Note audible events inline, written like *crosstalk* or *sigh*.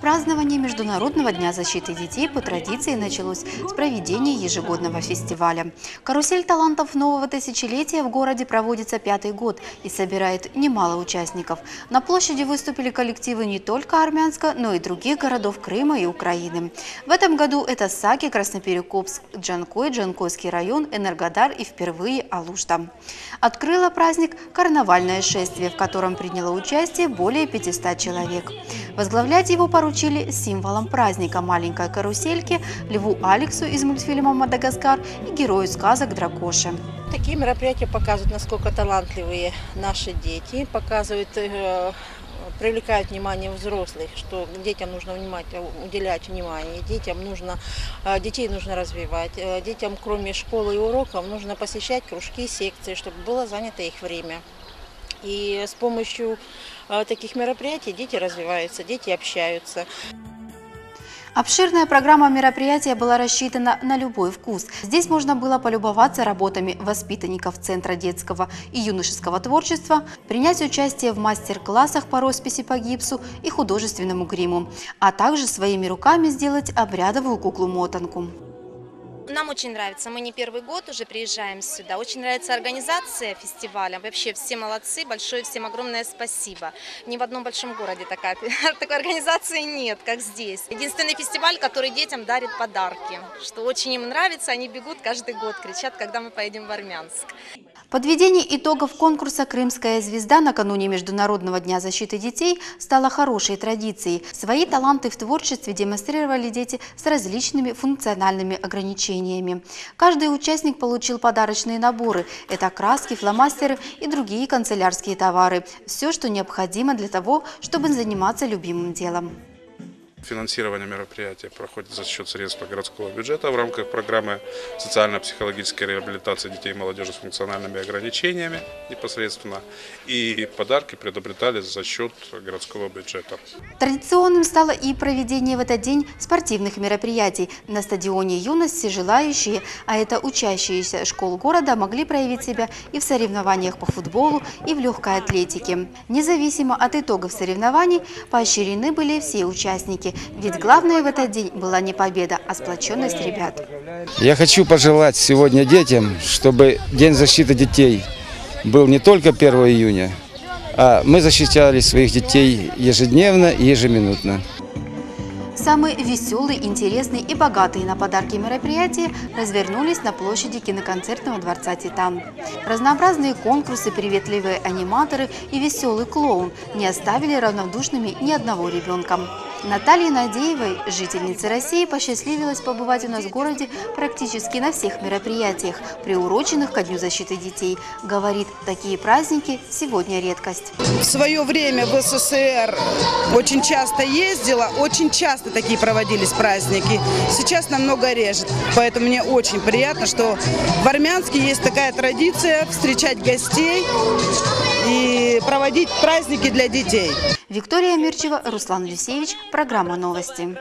Празднование Международного дня защиты детей по традиции началось с проведения ежегодного фестиваля. Карусель талантов нового тысячелетия в городе проводится пятый год и собирает немало участников. На площади выступили коллективы не только Армянска, но и других городов Крыма и Украины. В этом году это Саки, Красноперекопск, Джанкой, Джанкойский район, Энергодар и впервые Алушта. Открыло праздник карнавальное шествие, в котором приняло участие более 500 человек. Возглавлять его поручили символом праздника маленькой карусельки Льву Алексу из мультфильма «Мадагаскар» и герою сказок Дракоше. Такие мероприятия показывают, насколько талантливые наши дети, показывают, э, привлекают внимание взрослых, что детям нужно внимать, уделять внимание, детям нужно, э, детей нужно развивать, э, детям кроме школы и уроков нужно посещать кружки, секции, чтобы было занято их время. И с помощью э, таких мероприятий дети развиваются, дети общаются. Обширная программа мероприятия была рассчитана на любой вкус. Здесь можно было полюбоваться работами воспитанников Центра детского и юношеского творчества, принять участие в мастер-классах по росписи по гипсу и художественному гриму, а также своими руками сделать обрядовую куклу-мотанку. Нам очень нравится. Мы не первый год уже приезжаем сюда. Очень нравится организация фестиваля. Вообще все молодцы. Большое всем огромное спасибо. Ни в одном большом городе такая, *laughs* такой организации нет, как здесь. Единственный фестиваль, который детям дарит подарки. Что очень им нравится. Они бегут каждый год, кричат, когда мы поедем в Армянск. Подведение итогов конкурса «Крымская звезда» накануне Международного дня защиты детей стало хорошей традицией. Свои таланты в творчестве демонстрировали дети с различными функциональными ограничениями. Каждый участник получил подарочные наборы – это краски, фломастеры и другие канцелярские товары. Все, что необходимо для того, чтобы заниматься любимым делом. Финансирование мероприятия проходит за счет средств городского бюджета в рамках программы социально-психологической реабилитации детей и молодежи с функциональными ограничениями непосредственно. И подарки приобретались за счет городского бюджета. Традиционным стало и проведение в этот день спортивных мероприятий. На стадионе юности желающие, а это учащиеся школ города, могли проявить себя и в соревнованиях по футболу, и в легкой атлетике. Независимо от итогов соревнований, поощрены были все участники – ведь главное в этот день была не победа, а сплоченность ребят. Я хочу пожелать сегодня детям, чтобы День защиты детей был не только 1 июня, а мы защищали своих детей ежедневно и ежеминутно. Самые веселые, интересные и богатые на подарки мероприятия развернулись на площади киноконцертного дворца «Титан». Разнообразные конкурсы, приветливые аниматоры и веселый клоун не оставили равнодушными ни одного ребенка. Наталье Надеевой, жительнице России, посчастливилось побывать у нас в городе практически на всех мероприятиях, приуроченных ко Дню защиты детей. Говорит, такие праздники сегодня редкость. В свое время в СССР очень часто ездила, очень часто такие проводились праздники. Сейчас намного реже, поэтому мне очень приятно, что в Армянске есть такая традиция встречать гостей проводить праздники для детей. Виктория Мирчева, Руслан Люсевич, программа «Новости».